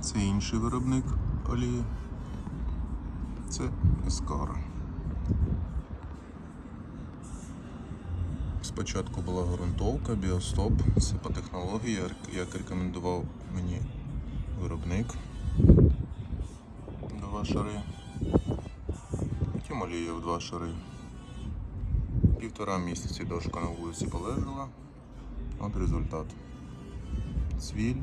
Це інший виробник олії. Це Ескара. Спочатку була ґрунтовка, біостоп, це по технології, як- як рекомендував мені виробник. Два шари. Потім олія в два шари. Півтора місяці дошка на вулиці полежала. От результат. Цвіль,